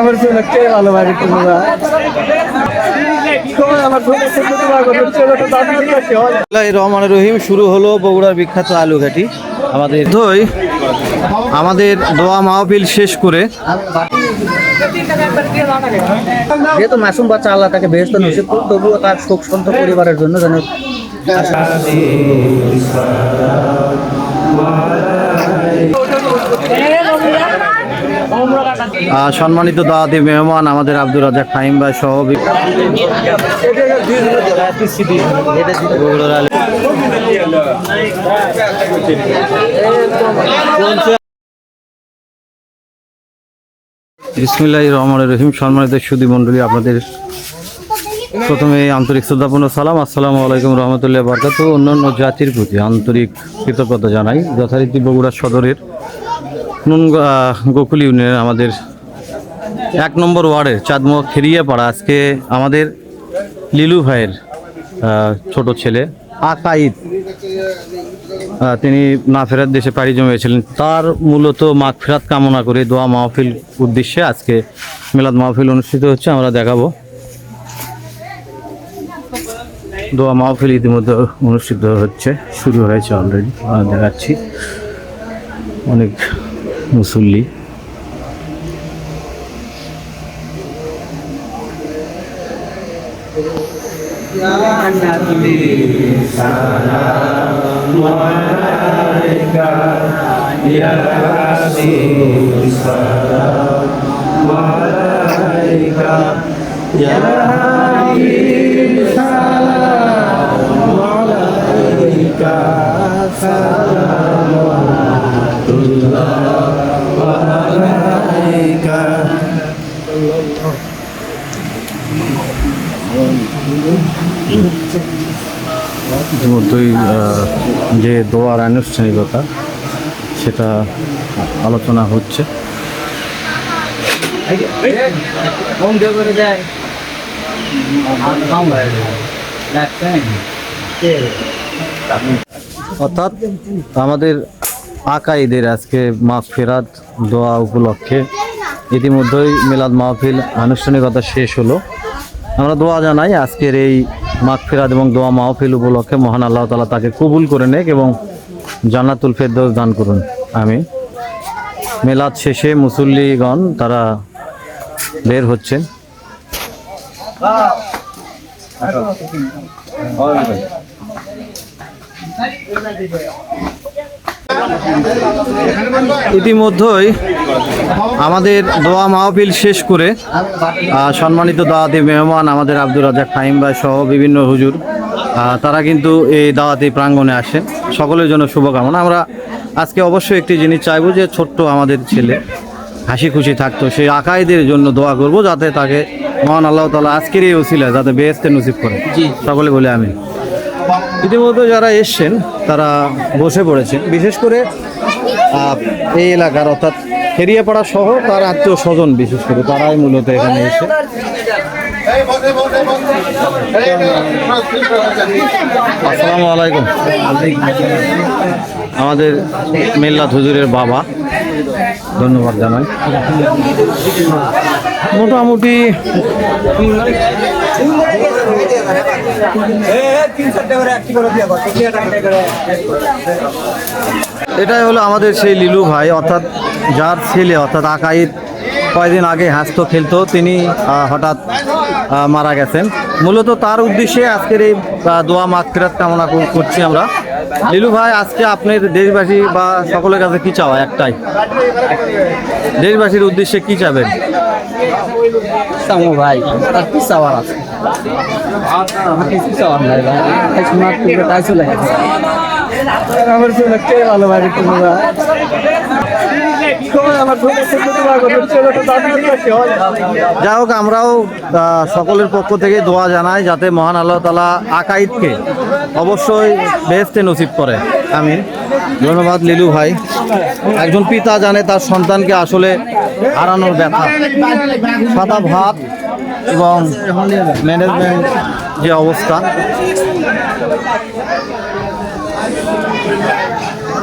আমার ভালো বাড়ি তোমরা রহমান রহিম শুরু হলো বগুড়ার বিখ্যাত আলু ঘাটি। আমাদের ধই আমাদের দোয়া মাহফিল শেষ করে। যেহেতু মাসুম বাচ্চা আল্লাহ তাকে বেহেস্ত নসিব করুন তবুও তার শোক সন্ত পরিবারের জন্য যেন সম্মানিত দাওয়াতি মেহমান, আমাদের আব্দুল রাজা খাইম ভাই সহ বগুড়ার রহমান রহিম। সম্মানিত সুদী মণ্ডলী, আপনাদের প্রথমে আন্তরিক শ্রদ্ধাপূর্ণ সালাম। আসসালামু আলাইকুম রহমতুল্লাহ বরকাত অন্যান্য জাতির প্রতি আন্তরিক কৃতজ্ঞতা জানাই। যথারীতি বগুড়া সদরের নুন গোকুল ইউনিয়নের আমাদের এক নম্বর ওয়ার্ডের চাঁদমোয়া খেরিয়াপাড়া আজকে আমাদের লিলু ভাইয়ের ছোট ছেলে, আকাইদ। তিনি না ফেরার দেশে পাড়ি জমিয়েছিলেন। তার মূলত মাগ ফেরাত কামনা করে দোয়া মাহফিল উদ্দেশ্যে আজকে মেলাদ মাহফিল অনুষ্ঠিত হচ্ছে, আমরা দেখাবো। দোয়া মাহফিল ইতিমধ্যে অনুষ্ঠিত হচ্ছে, শুরু হয়েছে অলরেডি দেখাচ্ছি। অনেক মুসল্লি। يا نبي سلام عليك يا حبيب سلام عليك يا حبيب ইতিমধ্যেই যে দোয়ার আনুষ্ঠানিকতা, সেটা আলোচনা হচ্ছে। অর্থাৎ আমাদের আকাইদের আজকে মাছ ফেরাত দোয়া উপলক্ষে ইতিমধ্যেই মিলাদ মাহফিল আনুষ্ঠানিকতা শেষ হলো। আমরা দোয়া জানাই আজকের এই মাঘ ফেরাত এবং দোয়া মাহফিল উপলক্ষে মহান আল্লাহ তালা তাকে কবুল করে নেক এবং জান্নাতুল ফেরদৌস দান করুন। আমি মেলাদ শেষে মুসল্লিগণ তারা বের হচ্ছেন ইতিমধ্যেই আমাদের দোয়া মাহফিল শেষ করে সম্মানিত দাওয়াতি মেহমান আমাদের আব্দুর রাজা খাইম ভাই সহ বিভিন্ন হুজুর তারা কিন্তু এই দাওয়াতি প্রাঙ্গণে আসেন। সকলের জন্য শুভকামনা। আমরা আজকে অবশ্যই একটি জিনিস চাইব যে ছোট্ট আমাদের ছেলে হাসি খুশি থাকতো। সেই আকাইদের জন্য দোয়া করব যাতে তাকে মহান আল্লাহ তালা আজকের এই ওসিলা যাতে বেহেস্তে নসিব করে। সকলে বলে আমি ইতিমধ্যে যারা এসছেন তারা বসে পড়েছেন। বিশেষ করে এই এলাকার অর্থাৎ ফেরিয়াপাড়া সহ তার আত্মীয় স্বজন বিশেষ করে তারাই মূলত এখানে এসে আসসালামু আলাইকুম। আমাদের মেল্লা হুজুরের বাবা। ধন্যবাদ জানাই। মোটামুটি এটাই হলো আমাদের সেই লিলু ভাই, অর্থাৎ যার ছেলে, অর্থাৎ আকাইদ কয়দিন আগে হাসত খেলতো, তিনি হঠাৎ মারা গেছেন। মূলত তার উদ্দেশ্যে আজকের এই দোয়া মাগফিরাত কামনা করছি আমরা। লিলু ভাই, আজকে আপনার দেশবাসী বা সকলের কাছে কি চাওয়া একটাই? দেশবাসীর উদ্দেশ্যে কি চাবেন? ভাই কি চাওয়ার আছে? আমার কিছু লাগতে ভালো বাড়ি তোমরা সবাই আমার জন্য শুধু দোয়া করবেন ছেলেটা তাড়াতাড়ি আসে হয় যাই হোক, আমরাও সকলের পক্ষ থেকে দোয়া জানাই যাতে মহান আল্লাহ তালা আকাইদকে অবশ্যই বেহেস্তে নসিব করে। আমিন। ধন্যবাদ, লিলু ভাই। একজন পিতা জানে তার সন্তানকে আসলে হারানোর ব্যথা। সাদা ভাত এবং ম্যানেজমেন্ট যে অবস্থা।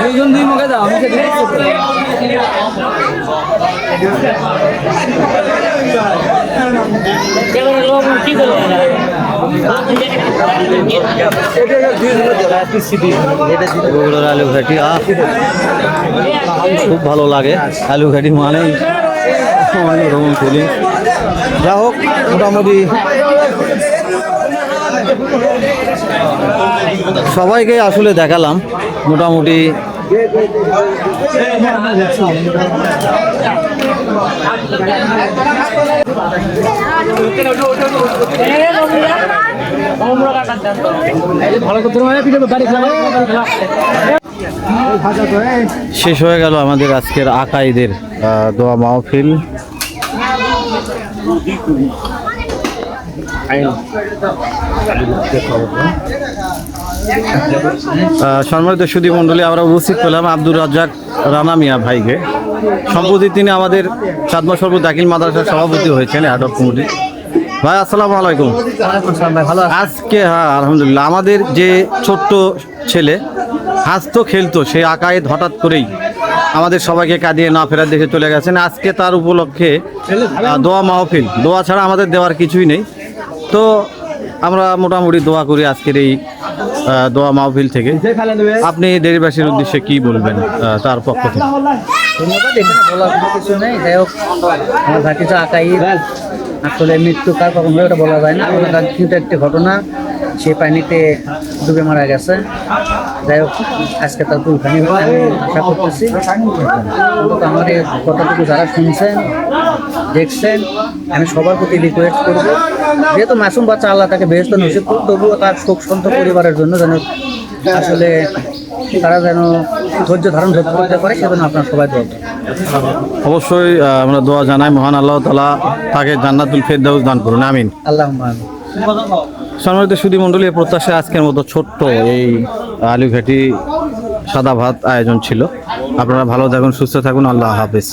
দুইজন দুই মুখে দাও আমি ঘাটি খুব ভালো লাগে। আলু ঘাটি মানে অন্যরকম ফিলিং যা হোক, মোটামুটি সবাইকে আসলে দেখালাম মোটামুটি। শেষ হয়ে গেল আমাদের আজকের আকাইদের দোয়া মাহফিল। সম্মানিত সুদী মণ্ডলী, আমরা উপস্থিত পেলাম আব্দুর রাজ্জাক রানা মিয়া ভাইকে। সম্প্রতি তিনি আমাদের চাঁদমা সর্ব দাখিল মাদ্রাসার সভাপতি হয়েছেন অ্যাডপ কমিটি। ভাই, আসসালামু আলাইকুম। ভালো আজকে হ্যাঁ আলহামদুলিল্লাহ, আমাদের যে ছোট্ট ছেলে, হাসতো খেলতো সেই আকায়েদ হঠাৎ করেই আমাদের সবাইকে কাঁদিয়ে না ফেরার দেখে চলে গেছেন। আজকে তার উপলক্ষে দোয়া মাহফিল। দোয়া ছাড়া আমাদের দেওয়ার কিছুই নেই। তো আমরা মোটামুটি দোয়া করি আজকের এই দোয়া মাহফিল থেকে। আপনি দেরিবাসীর উদ্দেশ্যে কি বলবেন তার পক্ষ থেকে? ধন্যবাদ, এখানে বলার কোনো কিছু নেই। যাই হোক, আমার আসলে মৃত্যু কার কখন হয় ওটা বলা যায় না। কিন্তু একটি ঘটনা, সে পানিতে ডুবে মারা গেছে। যাই হোক আজকে তার পুলখানি হবে আমি আশা করতেছি। আমার এই কথাটুকু যারা শুনছেন দেখছেন আমি সবার প্রতি রিকোয়েস্ট করব। যেহেতু মাসুম বাচ্চা আল্লাহ তাকে বেহস্ত নসিব করুক তবুও তার শোক সন্ত পরিবারের জন্য যেন আসলে তারা যেন ধৈর্য ধারণ ধৈর্য করতে পারে সেজন্য আপনার সবাই দোয়া অবশ্যই আমরা দোয়া জানাই মহান আল্লাহ তালা তাকে জান্নাতুল ফেরদাউস দান করুন আমিন। আল্লাহ সম্মানিত সুদী মণ্ডলী প্রত্যাশা আজকের মতো ছোট্ট এই আলু ঘাটি সাদা ভাত আয়োজন ছিল। আপনারা ভালো থাকুন, সুস্থ থাকুন, আল্লাহ হাফেজ।